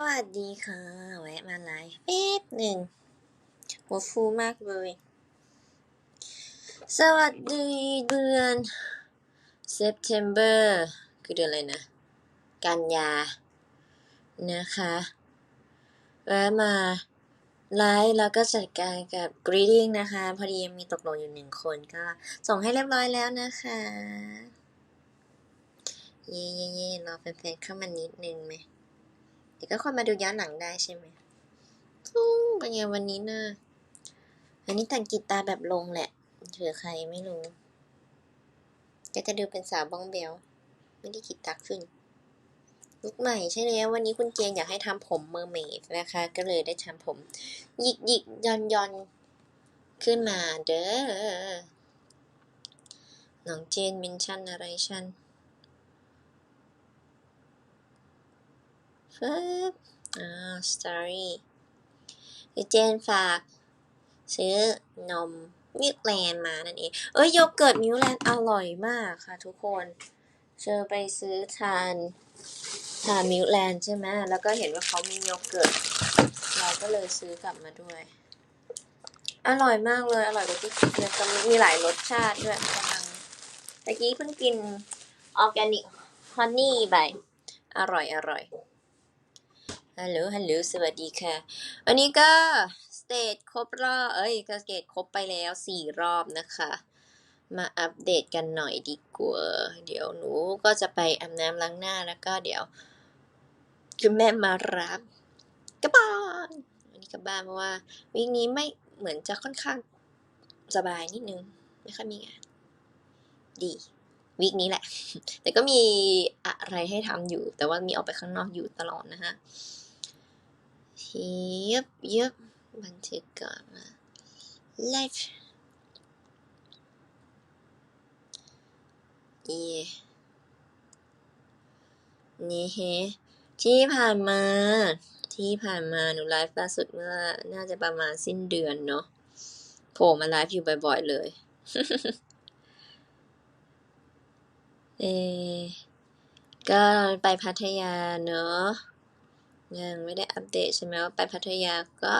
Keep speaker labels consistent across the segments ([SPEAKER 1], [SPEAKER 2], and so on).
[SPEAKER 1] สวัสดีค่ะ แวะมาไลฟ์แป๊บหนึ่งหัวฟูมากเลย สวัสดีเดือน September คือเดือนอะไรนะ กันยา นะคะ แวะมาไลฟ์แล้วก็จัดการกับ greeting นะคะ พอดียังมีตกหล่นอยู่หนึ่งคนก็ส่งให้เรียบร้อยแล้วนะคะ เย่เย่เย่รอแฟนๆเข้ามานิดนึงไหม เดี๋ยวก็คนมาดูย้อนหลังได้ใช่ไหมฟุ้งเป็นไงวันนี้นะอันนี้แต่งกีตาร์แบบลงแหละเผื่อใครไม่รู้ก็จะดูเป็นสาวบ้องเบลไม่ได้กีตาร์ขึ้นลุกใหม่ใช่แล้ววันนี้คุณเจนอยากให้ทำผมเมอร์เมดนะคะ ก็เลยได้ทำผมหยิกหยิกย่อนย่อนขึ้นมาเด้อน้องเจนเมนชั่นอะไรฉัน ฟึบอ่าสตอรี่คือเจนฝากซื้อนมมิลแลนมานั่นเอง เอ้ยโยเกิร์ตมิลแลนอร่อยมากค่ะทุกคนเชอไปซื้อทานทานมิลแลนใช่ไหมแล้วก็เห็นว่าเขามีโยเกิร์ต เราก็เลยซื้อกลับมาด้วย อร่อยมากเลย อร่อยกว่าที่คิดเลยก็มีหลายรสชาติด้วยกำลังตะกี้เพิ่งกินออร์แกนิกฮันนี่ไป อร่อยอร่อย ฮัลโหล ฮัลโหล สวัสดีค่ะ วันนี้ก็สเตจครบรอบ เอ้ย ก็สเตจครบไปแล้วสี่รอบนะคะ มาอัปเดตกันหน่อยดีกว่า เดี๋ยวหนูก็จะไปอาบน้ำล้างหน้าแล้วก็เดี๋ยวคุณแม่มารับกลับบ้านวันนี้กลับบ้านเพราะว่าวีคนี้ไม่เหมือนจะค่อนข้างสบายนิดนึง ไม่ค่อยมีงาน ดีวีคนี้แหละ แต่ก็มีอะไรให้ทำอยู่ แต่ว่ามีออกไปข้างนอกอยู่ตลอดนะฮะ ย็บย็บบันทึกก่อนมาไลฟ์เย่นี่เฮที่ผ่านมา ที่ผ่านมาหนูไลฟ์ล่าสุดเมื่อน่าจะประมาณสิ้นเดือนเนาะโผล่มาไลฟ์อยู่บ่อยๆเลย เออก็ไปพัทยาเนาะ ยังไม่ได้อัปเดตใช่ไหมว่าไปพัทยาก็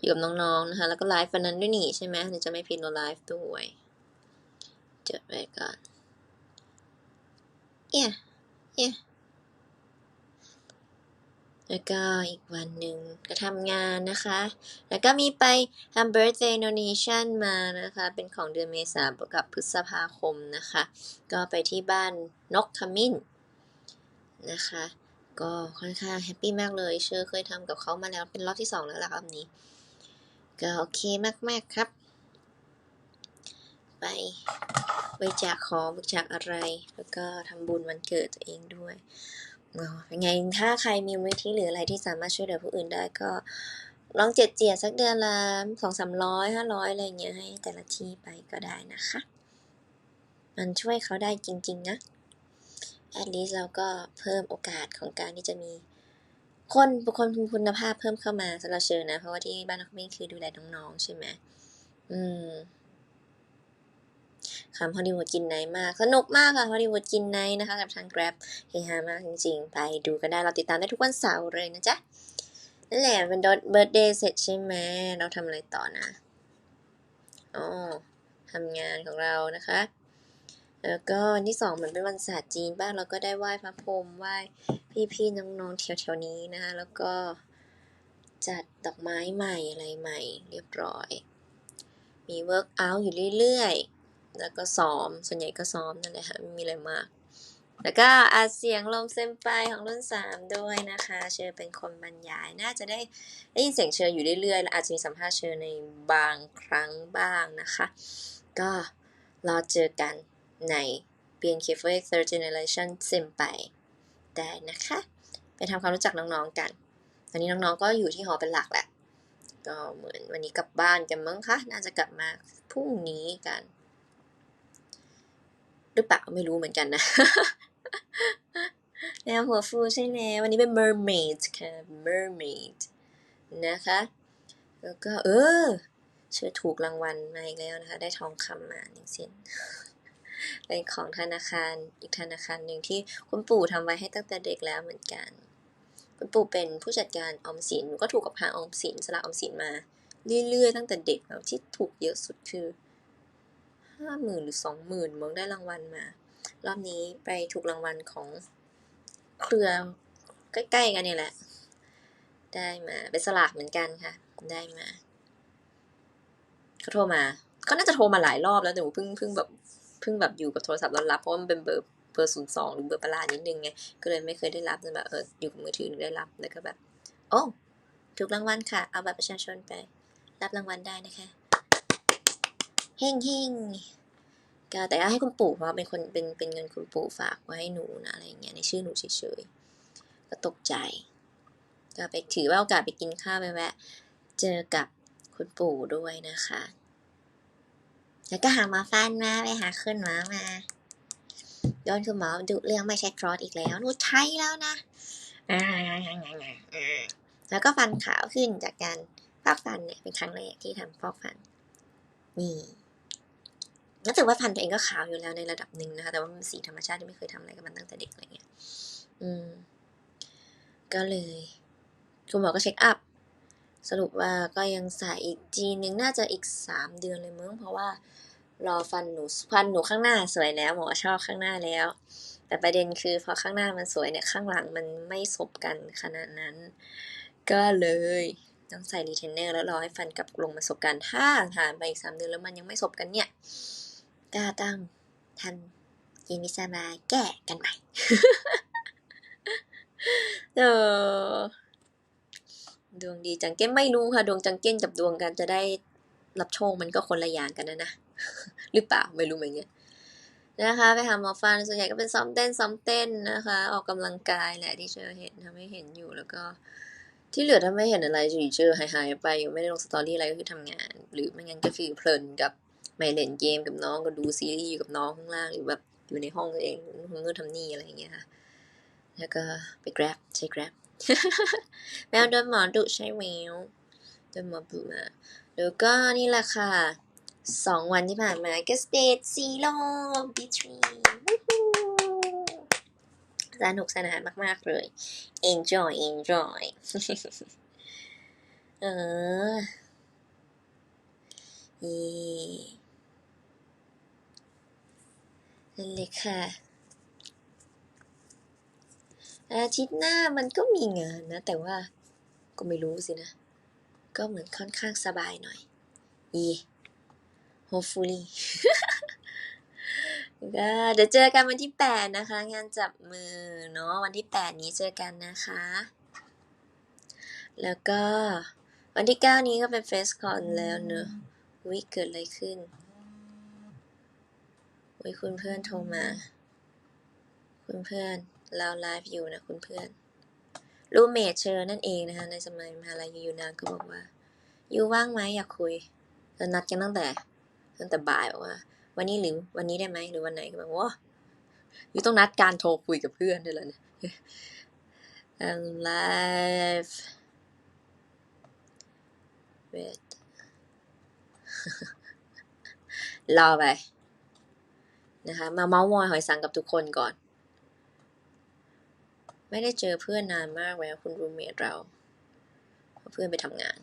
[SPEAKER 1] อยู่กับน้องๆนะคะ แล้วก็ไลฟ์วันนั้นด้วยนี่ใช่ไหมหรือจะไม่ผิดเราไลฟ์ด้วยจดไว้ก่อนเอี่ยเอี่ยแล้วก็อีกวันหนึ่งก็ทำงานนะคะ แล้วก็มีไปทำ birthday donation มานะคะ เป็นของเดือนเมษากับพฤษภาคมนะคะ ก็ไปที่บ้านนกขมิ้นนะคะ ก็ค่อนข้างแฮปปี้มากเลย เชอร์เคยทำกับเขามาแล้วเป็นรอบที่สองแล้วล่ะรอบนี้ ก็โอเคมาก ๆ ครับ ไปบริจาคของบริจาคอะไร แล้วก็ทำบุญวันเกิดตัวเองด้วยอ๋อยังไงถ้าใครมีมูลนิธิหรืออะไรที่สามารถช่วยเหลือผู้อื่นได้ก็ลองเจ็ดเจียดสักเดือนละสองสามร้อยห้าร้อยอะไรเงี้ยให้แต่ละที่ไปก็ได้นะคะ มันช่วยเขาได้จริง ๆ นะ at least เราก็เพิ่มโอกาสของการที่จะมีคนบุคคลคุณภาพเพิ่มเข้ามาสำหรับเชอนะ เพราะว่าที่บ้านนักเรียนคือดูแลน้องๆ ใช่ไหมอืมคำฮอลลีวูดกินไนมาก สนุกมากค่ะฮอลลีวูดกินไนนะคะ กับทาง Grab เฮฮามากจริงๆ ไปดูกันได้เราติดตามได้ทุกวันเสาร์เลยนะจ๊ะ นั่นแหละเป็นเบิร์ดเดย์เสร็จใช่ไหมเราทำอะไรต่อนะอ๋อทำงานของเรานะคะ แล้วก็ที่สองเหมือนเป็นวันศาสตร์จีนบ้างเราก็ได้ไหว้พระพรหมไหว้พี่ๆน้องๆแถวๆนี้นะคะ แล้วก็จัดดอกไม้ใหม่อะไรใหม่ เรียบร้อย มีเวิร์กอัลอยู่เรื่อยๆ แล้วก็ซ้อม ส่วนใหญ่ก็ซ้อมนั่นแหละค่ะไม่มีอะไรมาก แล้วก็อาเสียงลมเซมไปของรุ่นสามด้วยนะคะ เชอเป็นคนบรรยาย น่าจะได้ได้ยินเสียงเชออยู่เรื่อยๆ และอาจจะมีสัมภาษณ์เชอในบางครั้งบ้างนะคะ ก็รอเจอกัน ใน BNK48 Third Generation เซมไปได้นะคะ ไปทำความรู้จักน้องๆกัน ตอนนี้น้องๆก็อยู่ที่หอเป็นหลักแหละ ก็เหมือนวันนี้กลับบ้านกันมั้งคะ น่าจะกลับมาพรุ่งนี้กัน หรือเปล่าไม่รู้เหมือนกันนะแนวหัวฟูใช่ไหมวันนี้เป็น mermaid ค่ะ mermaid นะคะ แล้วก็เออเชื่อถูกรางวัลมาอีกแล้วนะคะ ได้ทองคำมาหนึ่งเส้น เป็นของธนาคารอีกธนาคารหนึ่งที่คุณปู่ทำไว้ให้ตั้งแต่เด็กแล้วเหมือนกัน คุณปู่เป็นผู้จัดการออมสินก็ถูกกับทางออมสินสลากออมสินมา เรื่อยๆตั้งแต่เด็กแล้วที่ถูกเยอะสุดคือห้าหมื่นหรือสองหมื่นมองได้รางวัลมา รอบนี้ไปถูกรางวัลของเครือใกล้ๆกันเนี่ยแหละ ได้มาเป็นสลากเหมือนกันค่ะ ได้มาเขาโทรมาเขาน่าจะโทรมาหลายรอบแล้วแต่หนูเพิ่งเพิ่งแบบ เพิ่งแบบอยู่กับโทรศัพท์แล้วรับเพราะมันเป็นเบอร์เบอร์ศูนย์สองหรือเบอร์ประหลาดนิดนึงไงก็เลยไม่เคยได้รับจนแบบเอออยู่กับมือถือถึงได้รับแล้วก็แบบ โอ้ถูกรางวัลค่ะ เอาบัตรประชาชนไป รับรางวัลได้นะคะเฮ่งเฮ่งก็แต่ก็ให้คุณปู่เพราะเป็นคนเป็นเป็นเงินคุณปู่ฝากไว้ให้หนูนะอะไรอย่างเงี้ยในชื่อหนูเฉยๆก็ตกใจ ก็ไปถือว่าโอกาสไปกินข้าวไปแวะ เจอกับคุณปู่ด้วยนะคะ แล้วก็หาหมาฟันมาไปหาขึ้นหมามาโดนคุณหมอดุเรื่องไม่ใช่ครอสอีกแล้วหนูใช้แล้วนะแล้วก็ฟันขาวขึ้นจากการฟอกฟันเนี่ยเป็นครั้งแรกที่ทำฟอกฟัน นี่รู้สึกว่าฟันตัวเองก็ขาวอยู่แล้วในระดับหนึ่งนะคะ แต่ว่ามันสีธรรมชาติที่ไม่เคยทำอะไรกับมันตั้งแต่เด็กอะไรเงี้ย อืม ก็เลย คุณหมอก็เช็คอัพ สรุปว่าก็ยังใส่อีกจีนึงน่าจะอีกสามเดือนเลยมั้งเพราะว่ารอฟันหนูฟันหนูข้างหน้าสวยแล้วหมอชอบข้างหน้าแล้ว แต่ประเด็นคือพอข้างหน้ามันสวยเนี่ยข้างหลังมันไม่สบกันขนาดนั้น ก็เลยต้องใส่รีเทนเนอร์แล้วรอให้ฟันกลับลงมาสบกันถ้าผ่านไปอีกสามเดือนแล้วมันยังไม่สบกันเนี่ยก็ต้องทันกินวิซามาแก้กันใหม่เออ ดวงดีจังเก้นไม่รู้ค่ะ ดวงจังเก้นกับดวงกันจะได้รับโชคมันก็คนละอย่างกันนะนะ หรือเปล่าไม่รู้เหมือนกันนะคะไปหาหมอฟันส่วนใหญ่ก็เป็นซ้อมเต้นซ้อมเต้นนะคะ ออกกำลังกายแหละที่เชอเห็นทำให้เห็นอยู่แล้วก็ที่เหลือถ้าไม่เห็นอะไรจะเจอหายๆไปยังไม่ได้ลงสตอรี่อะไรก็คือทำงาน หรือไม่งั้นก็คือเพลินกับไม่เล่นเกมกับน้องก็ดูซีรีส์อยู่กับน้องข้างล่างหรือแบบอยู่ในห้องตัวเองทำนู่นทำนี่อะไรอย่างเงี้ยค่ะแล้วก็ไป grab ใช้ grab แมวโดนหมอดุใช่แมโดนหมอดุมาแล้วก็นี่แหละค่ะสองวันที่ผ่านมาก็สเตจซีโร่บีทรีสนุกสนานมากๆเลย enjoy enjoy เออเย่นั่นเลยค่ะ อาทิตย์หน้ามันก็มีงานนะ แต่ว่าก็ไม่รู้สินะ ก็เหมือนค่อนข้างสบายหน่อยยี hopefully ก็เดี๋ยวเจอกันวันที่ 8 นะคะ งานจับมือเนาะวันที่ 8 นี้เจอกันนะคะ แล้วก็วันที่ 9 นี้ก็เป็นเฟสคอนแล้วเนอะวิเกิดอะไรขึ้นวิคุณเพื่อนโทรมา คุณเพื่อน เราไลฟ์อยู่นะคุณเพื่อนรูเมทเชอร์นั่นเองนะคะในสมัยมหาลัยยูนางก็บอกว่า อยู่ว่างไหมอยากคุยแล้วนัดกันตั้งแต่ ตั้งแต่บ่ายบอกว่า วันนี้หรือวันนี้ได้ไหมหรือวันไหนก็แบบว่าอยู่ต้องนัดการโทรคุยกับเพื่อนด้วยเหรเนี่ย I'm live wait รอไปนะคะ มาเมาส์มอยหอยสังกับทุกคนก่อน ไม่ได้เจอเพื่อนนานมากแล้วคุณรูเมทเราเพราะเพื่อนไปทำงาน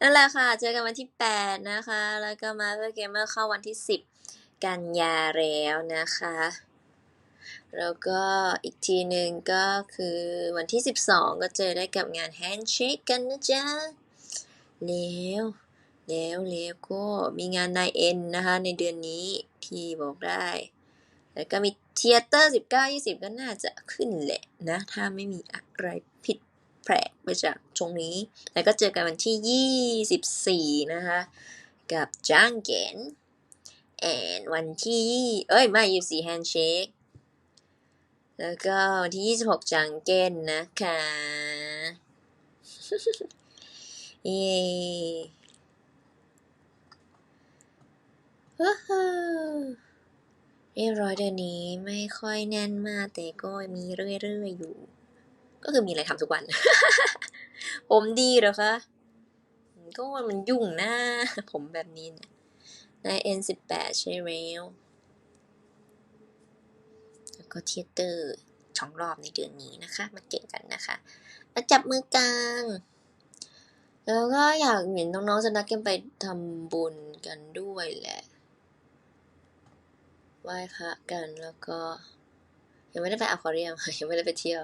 [SPEAKER 1] นั่นแหละค่ะ เจอกันวันที่ 8 นะคะ แล้วก็มาเพื่อเกมเมอร์เข้าวันที่ 10 กันยาแล้วนะคะ แล้วก็อีกทีหนึ่งก็คือวันที่ 12 ก็เจอได้กับงานแฮนด์เชคกันนะจ๊ะ แล้วแล้วแล้วก็มีงานนายเอ็นนะคะในเดือนนี้ที่บอกได้ แล้วก็มี เทียเตอร์19 20ก็น่าจะขึ้นแหละนะ ถ้าไม่มีอะไรผิดแปลกไปจากตรงนี้ แล้วก็เจอกันวันที่ 24 นะคะ กับจังเกนแอนวันที่ เอ้ย ไม่24แฮนด์เชคแล้วก็วันที่ 26จังเกนนะคะเย้ว้า เรียบร้อยเดือนนี้ไม่ค่อยแน่นมากแต่ก็มีเรื่อยๆอยู่ ก็คือมีอะไรทำทุกวัน ผมดีเหรอคะก็มันยุ่งนะผมแบบนี้เนี่ยใน N18 ใช่แล้วแล้วก็เทยเตอร์ช่องรอบในเดือนนี้นะคะ มาเจอกันนะคะมาจับมือกันแล้วก็อยากเห็นน้องๆจะนัดกันไปทำบุญกันด้วยแหละ ไหว้พระกันแล้วก็ ยังไม่ได้ไปอควาเรียมค่ะยังไม่ได้ไปเที่ยว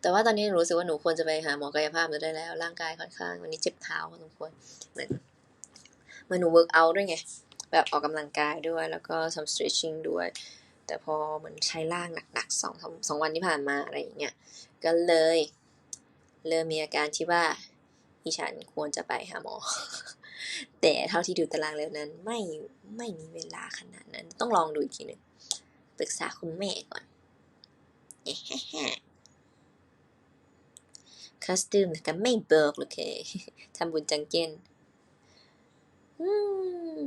[SPEAKER 1] แต่ว่าตอนนี้หนูรู้สึกว่าหนูควรจะไปหาหมอกายภาพแล้วได้แล้ว ร่างกายค่อนข้าง วันนี้เจ็บเท้าพอสมควรเหมือนเหมือนหนูเวิร์กเอาด้วยไง แบบออกกำลังกายด้วย แล้วก็ทำ stretching ด้วย แต่พอเหมือนใช้ร่างหนักๆสองสองสองวันที่ผ่านมาอะไรอย่างเงี้ยก็เลยเริ่มมีอาการที่ว่าอีฉันควรจะไปหาหมอ แต่เท่าที่ดูตารางแล้วนั้นไม่ไม่มีเวลาขนาดนั้น ต้องลองดูอีกทีหนึ่งปรึกษาคุณแม่ก่อนคอสตูมแต่ไม่เบิกโอเคทำบุญจังเก้นอืม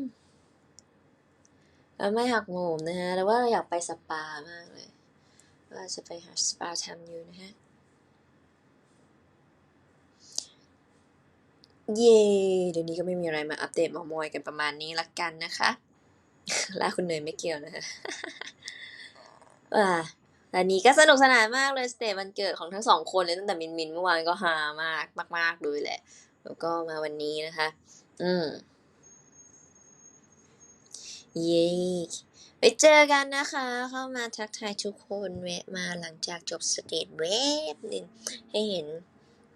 [SPEAKER 1] ไม่หักโหมนะฮะแต่ว่าเราอยากไปสปามากเลย ว่าจะไปหาสปาทำอยู่นะฮะ เย่เดี๋ยวนี้ก็ไม่มีอะไรมาอัปเดตมอมอยกันประมาณนี้ละกันนะคะลาคุณเนยไม่เกี่ยวนะคะว่าอันนี้ก็สนุกสนานมากเลยสเตจวันเกิดของทั้งสองคนเลยตั้งแต่มินมินเมื่อวานก็ฮามากมากๆเลยแหละ แล้วก็มาวันนี้นะคะ อืมเย้ไปเจอกันนะคะ เข้ามาทักทายทุกคนแวะมาหลังจากจบสเตจเวฟหนึ่งให้เห็น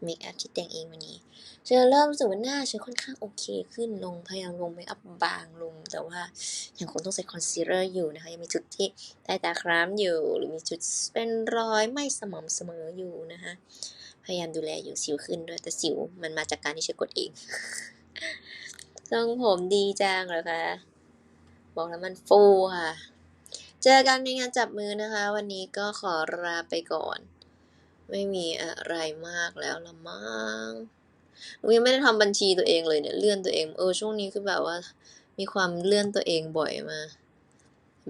[SPEAKER 1] เมคอัพที่แต่งเองวันนี้เจอเริ่มรู้สึกว่าหน้าฉันค่อนข้างโอเคขึ้นลงพยายามลงเมคอัพบางลง แต่ว่ายังคงต้องใส่คอนซีลเลอร์อยู่นะคะ ยังมีจุดที่ใต้ตาคล้ำอยู่ หรือมีจุดเป็นรอยไม่สม่ำเสมออยู่นะคะพยายามดูแลอยู่สิวขึ้นด้วยแต่สิวมันมาจากการที่ฉันกดเองทรงผมดีจังเหรอคะบอกแล้วมันฟูค่ะ เจอกันในงานจับมือนะคะ วันนี้ก็ขอลาไปก่อน ไม่มีอะไรมากแล้วละมั้งหนูยังไม่ได้ทำบัญชีตัวเองเลยเนี่ยเลื่อนตัวเอง เออช่วงนี้คือแบบว่า มีความเลื่อนตัวเองบ่อยมา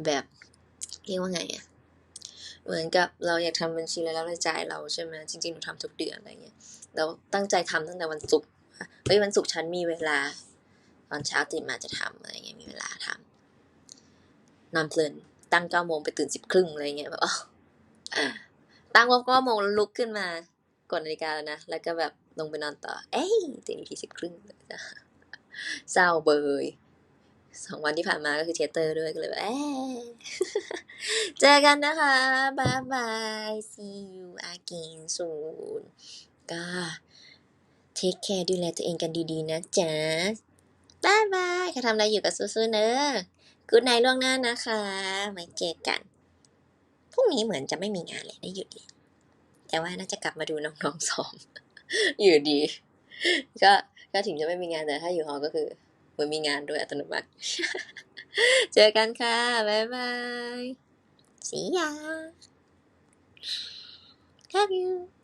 [SPEAKER 1] แบบเรียกว่าไงอะเหมือนกับเราอยากทำบัญชีแล้วรายจ่ายเราใช่ไหมจริงๆหนูทำทุกเดือนอะไรเงี้ยเราตั้งใจทำตั้งแต่วันศุกร์เฮ้ยวันศุกร์ฉันมีเวลา ตอนเช้าตื่นมาจะทำอะไรเงี้ยมีเวลาทำนอนเพลินตั้งเก้าโมงไปตื่นสิบครึ่งอะไรเงี้ยแบบอ๋ออะ ตั้งว่าก้าโมงลุกขึ้นมากดนาฬิกาแล้วนะ แล้วก็แบบลงไปนอนต่อ เอ้ยตื่นอีกทีสิบครึ่งเศร้าเบยสองวันที่ผ่านมาก็คือเทยเตอร์ด้วยก็เลยแบบเอ๊เจอกันนะคะบายบาย see you again soon ก็เทคแคร์ดูแลตัวเองกันดีๆนะจ๊ะบายบายใครทำอะไรอยู่กับสู้ๆเนอะกูดไนล่วงหน้านะคะไว้เจอกัน พรุ่งนี้เหมือนจะไม่มีงานเลยได้หยุดเลยแต่ว่าน่าจะกลับมาดูน้องๆซ้อมอยู่ดี ก็ก็ถึงจะไม่มีงานแต่ถ้าอยู่หอก็คือเหมือนมีงานด้วยอัตโนมัติ เจอกันค่ะ บ๊ายบาย see ya love you